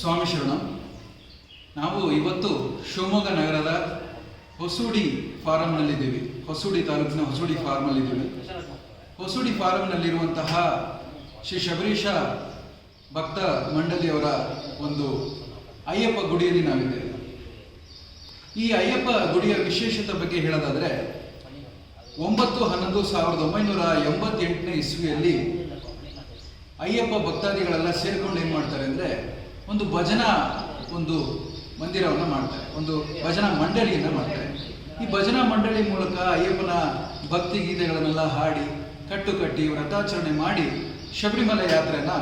ಸ್ವಾಮಿ ಶರಣ. ನಾವು ಇವತ್ತು ಶಿವಮೊಗ್ಗ ನಗರದ ಹೊಸೂಡಿ ಫಾರಂನಲ್ಲಿದ್ದೀವಿ. ಹೊಸೂಡಿ ತಾಲೂಕಿನ ಹೊಸೂಡಿ ಫಾರ್ಮಲ್ಲಿದ್ದೀವಿ ಹೊಸೂಡಿ ಫಾರಂನಲ್ಲಿರುವಂತಹ ಶ್ರೀ ಶಬರೀಶ ಭಕ್ತ ಮಂಡಳಿಯವರ ಒಂದು ಅಯ್ಯಪ್ಪ ಗುಡಿಯಲ್ಲಿ ನಾವಿದ್ದೇವೆ. ಈ ಅಯ್ಯಪ್ಪ ಗುಡಿಯ ವಿಶೇಷತೆ ಬಗ್ಗೆ ಹೇಳೋದಾದ್ರೆ, ಒಂಬತ್ತು ಹನ್ನೊಂದು ಸಾವಿರದ ಒಂಬೈನೂರ ಎಂಬತ್ತೆಂಟನೇ ಇಸ್ವಿಯಲ್ಲಿ ಅಯ್ಯಪ್ಪ ಭಕ್ತಾದಿಗಳೆಲ್ಲ ಸೇರಿಕೊಂಡು ಏನು ಮಾಡ್ತಾರೆ ಅಂದ್ರೆ ಒಂದು ಭಜನಾ ಒಂದು ಮಂದಿರವನ್ನು ಮಾಡ್ತಾರೆ. ಒಂದು ಭಜನಾ ಮಂಡಳಿಯನ್ನು ಮಾಡ್ತಾರೆ. ಈ ಭಜನಾ ಮಂಡಳಿ ಮೂಲಕ ಅಯ್ಯಪ್ಪನ ಭಕ್ತಿ ಗೀತೆಗಳನ್ನೆಲ್ಲ ಹಾಡಿ, ಕಟ್ಟು ಕಟ್ಟಿ, ವ್ರತಾಚರಣೆ ಮಾಡಿ ಶಬರಿಮಲೆ ಯಾತ್ರೆಯನ್ನು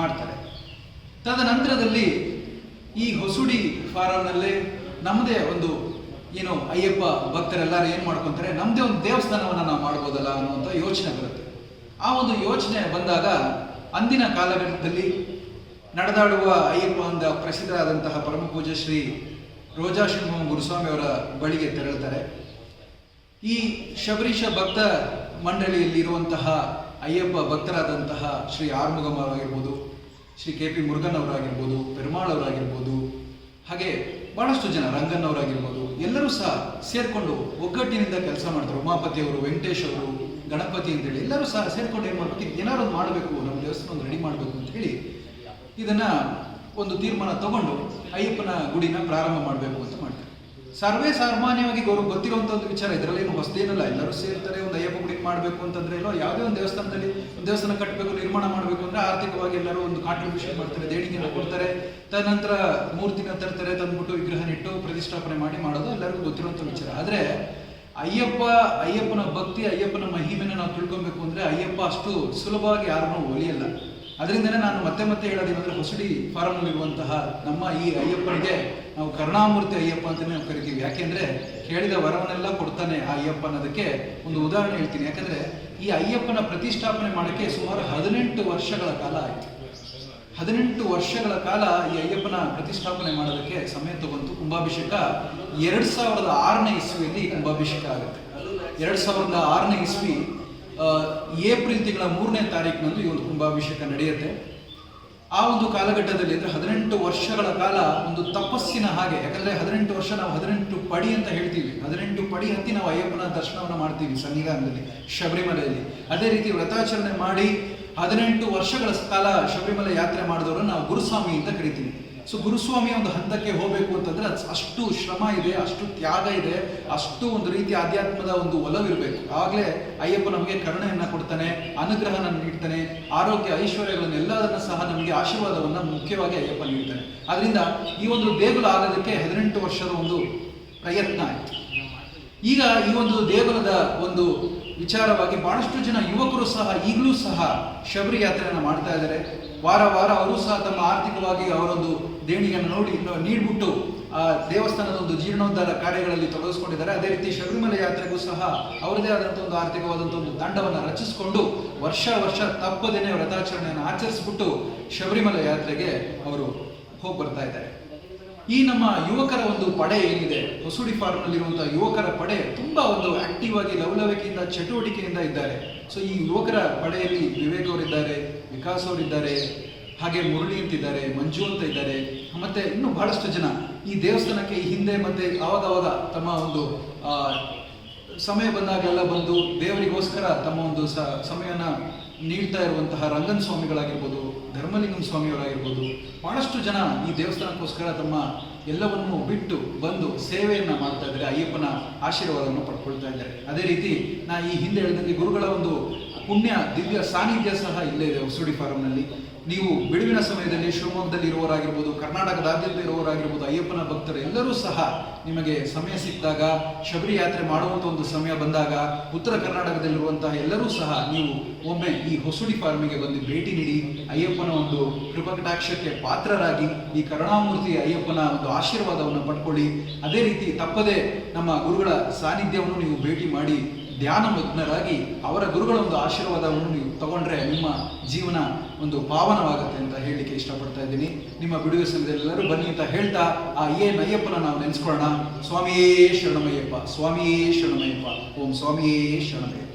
ಮಾಡ್ತಾರೆ. ತದನಂತರದಲ್ಲಿ ಈ ಹೊಸುಡಿ ಫಾರಂನಲ್ಲೇ ನಮ್ಮದೇ ಒಂದು ಏನು ಅಯ್ಯಪ್ಪ ಭಕ್ತರೆಲ್ಲರೂ ಏನು ಮಾಡ್ಕೊತಾರೆ ನಮ್ಮದೇ ಒಂದು ದೇವಸ್ಥಾನವನ್ನು ನಾವು ಮಾಡ್ಬೋದಲ್ಲ ಅನ್ನುವಂಥ ಯೋಚನೆ ಬರುತ್ತೆ. ಆ ಒಂದು ಯೋಚನೆ ಬಂದಾಗ ಅಂದಿನ ಕಾಲಘಟ್ಟದಲ್ಲಿ ನಡೆದಾಡುವ ಅಯ್ಯಪ್ಪ ಅಂದ ಪ್ರಸಿದ್ಧರಾದಂತಹ ಪರಮ ಪೂಜ ಶ್ರೀ ರೋಜಾ ಶಿವಮ ಗುರುಸ್ವಾಮಿ ಅವರ ಬಳಿಗೆ ತೆರಳುತ್ತಾರೆ. ಈ ಶಬರೀಶ ಭಕ್ತ ಮಂಡಳಿಯಲ್ಲಿರುವಂತಹ ಅಯ್ಯಪ್ಪ ಭಕ್ತರಾದಂತಹ ಶ್ರೀ ಆರ್ಮುಗಮ್ ಅವರಾಗಿರ್ಬೋದು ಶ್ರೀ ಕೆ ಪಿ ಮುರುಗನ್ ಅವರಾಗಿರ್ಬೋದು, ಪೆರುಮಾಳ್ ಅವರಾಗಿರ್ಬೋದು, ಹಾಗೆ ಬಹಳಷ್ಟು ಜನ ರಂಗನ್ ಅವರಾಗಿರ್ಬೋದು, ಎಲ್ಲರೂ ಸಹ ಸೇರಿಕೊಂಡು ಒಗ್ಗಟ್ಟಿನಿಂದ ಕೆಲಸ ಮಾಡ್ತಾರೆ. ಉಮಾಪತಿ ಅವರು, ವೆಂಕಟೇಶ್ ಅವರು, ಗಣಪತಿ ಅಂತೇಳಿ ಎಲ್ಲರೂ ಸಹ ಸೇರಿಕೊಂಡು ಏನು ಮಾಡ್ಬೇಕು? ಏನಾದ್ರು ಮಾಡಬೇಕು, ನಮ್ಮ ದೇವಸ್ಥಾನ ರೆಡಿ ಮಾಡಬೇಕು ಅಂತ ಹೇಳಿ ಇದನ್ನ ಒಂದು ತೀರ್ಮಾನ ತಗೊಂಡು ಅಯ್ಯಪ್ಪನ ಗುಡಿನ ಪ್ರಾರಂಭ ಮಾಡಬೇಕು ಅಂತ ಮಾಡ್ತಾರೆ. ಸರ್ವೇ ಸಾಮಾನ್ಯವಾಗಿ ಗೌರವ ಗೊತ್ತಿರುವಂತ ಒಂದು ವಿಚಾರ, ಇದರಲ್ಲಿ ಏನು ಹೊಸದೇನಲ್ಲ ಎಲ್ಲರೂ ಸೇರ್ತಾರೆ, ಒಂದು ಅಯ್ಯಪ್ಪ ಗುಡಿ ಮಾಡಬೇಕು ಅಂತಂದ್ರೆ ಎಲ್ಲೋ ಯಾವುದೇ ಒಂದು ದೇವಸ್ಥಾನದಲ್ಲಿ ಒಂದು ದೇವಸ್ಥಾನ ಕಟ್ಟಬೇಕು, ನಿರ್ಮಾಣ ಮಾಡಬೇಕು ಅಂದ್ರೆ ಆರ್ಥಿಕವಾಗಿ ಎಲ್ಲರೂ ಒಂದು ಕಾಂಟ್ರಿಬ್ಯೂಷನ್ ಮಾಡ್ತಾರೆ ದೇಣಿಗೆನ ಕೊಡ್ತಾರೆ, ತದನಂತರ ಮೂರ್ತಿನ ತರ್ತಾರೆ, ತಂದ್ಬಿಟ್ಟು ವಿಗ್ರಹ ನಿಟ್ಟು ಪ್ರತಿಷ್ಠಾಪನೆ ಮಾಡಿ ಮಾಡೋದು ಎಲ್ಲರಿಗೂ ಗೊತ್ತಿರುವಂತ ವಿಚಾರ. ಆದ್ರೆ ಅಯ್ಯಪ್ಪ, ಅಯ್ಯಪ್ಪನ ಭಕ್ತಿ, ಅಯ್ಯಪ್ಪನ ಮಹಿಮೆನ ನಾವು ತಿಳ್ಕೊಬೇಕು ಅಂದ್ರೆ ಅಯ್ಯಪ್ಪ ಅಷ್ಟು ಸುಲಭವಾಗಿ ಯಾರನ್ನೂ ಒಲಿಯಲ್ಲ. ಅದರಿಂದನೇ ನಾನು ಮತ್ತೆ ಮತ್ತೆ ಹೇಳೋದೇನಂದ್ರೆ ಹೊಸಡಿ ಇರುವಂತಹ ನಮ್ಮ ಈ ಅಯ್ಯಪ್ಪನಿಗೆ ನಾವು ಕರುಣಾಮೂರ್ತಿ ಅಯ್ಯಪ್ಪ ಅಂತಲೇ ನಾವು ಕರಿತೀವಿ. ಯಾಕೆಂದ್ರೆ ಕೇಳಿದ ವರವನ್ನೆಲ್ಲ ಕೊಡ್ತಾನೆ ಆ ಅಯ್ಯಪ್ಪ ಅನ್ನೋದಕ್ಕೆ ಒಂದು ಉದಾಹರಣೆ ಹೇಳ್ತೀನಿ. ಯಾಕಂದರೆ ಈ ಅಯ್ಯಪ್ಪನ ಪ್ರತಿಷ್ಠಾಪನೆ ಮಾಡೋಕ್ಕೆ ಸುಮಾರು ಹದಿನೆಂಟು ವರ್ಷಗಳ ಕಾಲ ಆಯ್ತು. ಹದಿನೆಂಟು ವರ್ಷಗಳ ಕಾಲ ಈ ಅಯ್ಯಪ್ಪನ ಪ್ರತಿಷ್ಠಾಪನೆ ಮಾಡೋದಕ್ಕೆ ಸಮಯ ತಗೊಂತು ಕುಂಭಾಭಿಷೇಕ ಎರಡ್ ಸಾವಿರದ ಆರನೇ ಇಸ್ವಿಯಲ್ಲಿ ಕುಂಭಾಭಿಷೇಕ ಆಗುತ್ತೆ. ಎರಡು ಸಾವಿರದ ಆರನೇ ಇಸ್ವಿ ಏಪ್ರಿಲ್ ತಿಂಗಳ ಮೂರನೇ ತಾರೀಕಿನಂದು ಈ ಒಂದು ಕುಂಭಾಭಿಷೇಕ ನಡೆಯುತ್ತೆ. ಆ ಒಂದು ಕಾಲಘಟ್ಟದಲ್ಲಿ ಅಂದರೆ ಹದಿನೆಂಟು ವರ್ಷಗಳ ಕಾಲ ಒಂದು ತಪಸ್ಸಿನ ಹಾಗೆ, ಯಾಕಂದರೆ ಹದಿನೆಂಟು ವರ್ಷ ನಾವು ಹದಿನೆಂಟು ಪಡಿ ಅಂತ ಹೇಳ್ತೀವಿ. ಹದಿನೆಂಟು ಪಡಿ ಹತ್ತಿ ನಾವು ಅಯ್ಯಪ್ಪನ ದರ್ಶನವನ್ನ ಮಾಡ್ತೀವಿ ಸನ್ನಿಧಾನದಲ್ಲಿ, ಶಬರಿಮಲೆಯಲ್ಲಿ. ಅದೇ ರೀತಿ ವ್ರತಾಚರಣೆ ಮಾಡಿ ಹದಿನೆಂಟು ವರ್ಷಗಳ ಕಾಲ ಶಬರಿಮಲೆ ಯಾತ್ರೆ ಮಾಡಿದವರು ನಾವು ಗುರುಸ್ವಾಮಿ ಅಂತ ಕರಿತೀವಿ. ಸೊ ಗುರುಸ್ವಾಮಿ ಒಂದು ಹಂತಕ್ಕೆ ಹೋಗಬೇಕು ಅಂತಂದ್ರೆ ಅಷ್ಟು ಶ್ರಮ ಇದೆ, ಅಷ್ಟು ತ್ಯಾಗ ಇದೆ, ಅಷ್ಟು ಒಂದು ರೀತಿ ಆಧ್ಯಾತ್ಮದ ಒಂದು ಒಲವಿರಬೇಕು. ಆಗ್ಲೇ ಅಯ್ಯಪ್ಪ ನಮಗೆ ಕರುಣೆಯನ್ನು ಕೊಡ್ತಾನೆ ಅನುಗ್ರಹನ ನೀಡ್ತಾನೆ, ಆರೋಗ್ಯ, ಐಶ್ವರ್ಯಗಳನ್ನು ಎಲ್ಲದನ್ನ ಸಹ ನಮಗೆ ಆಶೀರ್ವಾದವನ್ನು ಮುಖ್ಯವಾಗಿ ಅಯ್ಯಪ್ಪ ನೀಡ್ತಾನೆ. ಅದರಿಂದ ಈ ಒಂದು ದೇಗುಲ ಆಗೋದಕ್ಕೆ ಹದಿನೆಂಟು ವರ್ಷದ ಒಂದು ಪ್ರಯತ್ನ ಆಯಿತು. ಈಗ ಈ ಒಂದು ದೇಗುಲದ ಒಂದು ವಿಚಾರವಾಗಿ ಬಹಳಷ್ಟು ಜನ ಯುವಕರು ಸಹ ಈಗಲೂ ಸಹ ಶಬರಿ ಯಾತ್ರೆಯನ್ನು ಮಾಡ್ತಾ ಇದ್ದಾರೆ. ವಾರ ವಾರ ಅವರು ಸಹ ತಮ್ಮ ಆರ್ಥಿಕವಾಗಿ ಅವರೊಂದು ದೇಣಿಗೆಯನ್ನು ನೋಡಿ ನೀಡ್ಬಿಟ್ಟು, ಆ, ದೇವಸ್ಥಾನದ ಒಂದು ಜೀರ್ಣೋದ್ಧಾರ ಕಾರ್ಯಗಳಲ್ಲಿ ತೊಡಗಿಸ್ಕೊಂಡಿದ್ದಾರೆ. ಅದೇ ರೀತಿ ಶಬರಿಮಲೆ ಯಾತ್ರೆಗೂ ಸಹ ಅವರದೇ ಆದಂಥ ಒಂದು ಆರ್ಥಿಕವಾದಂಥ ಒಂದು ತಂಡವನ್ನು ರಚಿಸಿಕೊಂಡು ವರ್ಷ ವರ್ಷ ತಪ್ಪದೇನೆ ವ್ರತಾಚರಣೆಯನ್ನು ಆಚರಿಸ್ಬಿಟ್ಟು ಶಬರಿಮಲೆ ಯಾತ್ರೆಗೆ ಅವರು ಹೋಗಿ ಬರ್ತಾ ಇದ್ದಾರೆ. ಈ ನಮ್ಮ ಯುವಕರ ಒಂದು ಪಡೆ ಏನಿದೆ? ಹೊಸೂಡಿ ಫಾರ್ಮ್ನಲ್ಲಿರುವಂತಹ ಯುವಕರ ಪಡೆ ತುಂಬಾ ಒಂದು ಆಕ್ಟಿವ್ ಆಗಿ ಲವಲವಿಕೆಯಿಂದ, ಚಟುವಟಿಕೆಯಿಂದ ಇದ್ದಾರೆ. ಸೊ ಈ ಯುವಕರ ಪಡೆಯಲ್ಲಿ ವಿವೇಕ್ ಅವರಿದ್ದಾರೆ, ವಿಕಾಸ್ ಅವರಿದ್ದಾರೆ, ಹಾಗೆ ಮುರಳಿ ಅಂತಿದ್ದಾರೆ, ಮಂಜು ಅಂತ ಇದ್ದಾರೆ. ಮತ್ತೆ ಇನ್ನೂ ಬಹಳಷ್ಟು ಜನ ಈ ದೇವಸ್ಥಾನಕ್ಕೆ ಹಿಂದೆ ಮತ್ತೆ ಅವಾಗ ತಮ್ಮ ಒಂದು ಸಮಯ ಬಂದಾಗೆಲ್ಲ ಬಂದು ದೇವರಿಗೋಸ್ಕರ ತಮ್ಮ ಒಂದು ಸಮಯನ ನೀಡ್ತಾ ಇರುವಂತಹ ರಂಗನ್ ಸ್ವಾಮಿಗಳಾಗಿರ್ಬೋದು ಧರ್ಮಲಿಂಗಂ ಸ್ವಾಮಿಯವರಾಗಿರ್ಬೋದು, ಬಹಳಷ್ಟು ಜನ ಈ ದೇವಸ್ಥಾನಕ್ಕೋಸ್ಕರ ತಮ್ಮ ಎಲ್ಲವನ್ನು ಬಿಟ್ಟು ಬಂದು ಸೇವೆಯನ್ನು ಮಾಡ್ತಾ ಇದ್ದಾರೆ, ಅಯ್ಯಪ್ಪನ ಆಶೀರ್ವಾದವನ್ನು ಪಡ್ಕೊಳ್ತಾ ಇದ್ದಾರೆ. ಅದೇ ರೀತಿ ನಾ ಈ ಹಿಂದೆ ಹೇಳಿದಂತೆ ಗುರುಗಳ ಒಂದು ಪುಣ್ಯ, ದಿವ್ಯ ಸಾನ್ನಿಧ್ಯ ಸಹ ಇಲ್ಲೇ ಇದೆ ಹೊಸೂಡಿ ಫಾರಂನಲ್ಲಿ. ನೀವು ಬಿಡುವಿನ ಸಮಯದಲ್ಲಿ ಶಿವಮೊಗ್ಗದಲ್ಲಿ ಇರುವವರಾಗಿರ್ಬೋದು ಕರ್ನಾಟಕದಾದ್ಯಂತ ಇರುವವರಾಗಿರ್ಬೋದು, ಅಯ್ಯಪ್ಪನ ಭಕ್ತರು ಎಲ್ಲರೂ ಸಹ ನಿಮಗೆ ಸಮಯ ಸಿಕ್ಕಿದಾಗ, ಶಬರಿ ಯಾತ್ರೆ ಮಾಡುವಂಥ ಒಂದು ಸಮಯ ಬಂದಾಗ, ಉತ್ತರ ಕರ್ನಾಟಕದಲ್ಲಿರುವಂತಹ ಎಲ್ಲರೂ ಸಹ ನೀವು ಒಮ್ಮೆ ಈ ಹೊಸುಡಿ ಫಾರ್ಮಿಗೆ ಬಂದು ಭೇಟಿ ನೀಡಿ, ಅಯ್ಯಪ್ಪನ ಒಂದು ಕೃಪಕಟಾಕ್ಷಕ್ಕೆ ಪಾತ್ರರಾಗಿ ಈ ಕರುಣಾಮೂರ್ತಿ ಅಯ್ಯಪ್ಪನ ಒಂದು ಆಶೀರ್ವಾದವನ್ನು ಪಡ್ಕೊಳ್ಳಿ. ಅದೇ ರೀತಿ ತಪ್ಪದೆ ನಮ್ಮ ಗುರುಗಳ ಸಾನ್ನಿಧ್ಯವನ್ನು ನೀವು ಭೇಟಿ ಮಾಡಿ ಧ್ಯಾನ ಮಗ್ನರಾಗಿ ಅವರ ಗುರುಗಳ ಒಂದು ಆಶೀರ್ವಾದವನ್ನು ನೀವು ತಗೊಂಡ್ರೆ ನಿಮ್ಮ ಜೀವನ ಒಂದು ಪಾವನವಾಗುತ್ತೆ ಅಂತ ಹೇಳಲಿಕ್ಕೆ ಇಷ್ಟಪಡ್ತಾ ಇದ್ದೀನಿ. ನಿಮ್ಮ ಬಿಡುಗಡೆ ಸಂಘದಲ್ಲೆಲ್ಲರೂ ಬನ್ನಿ ಅಂತ ಹೇಳ್ತಾ ಆ ಏನ್ ಅಯ್ಯಪ್ಪನ ನಾವು ನೆನೆಸ್ಕೊಳ್ಳೋಣ. ಸ್ವಾಮಿಯೇ ಶರಣಮಯ್ಯಪ್ಪ ಸ್ವಾಮಿಯೇ ಶರಣಮಯ್ಯಪ್ಪ, ಓಂ ಸ್ವಾಮಿಯೇ ಶರಣಮಯ್ಯಪ್ಪ.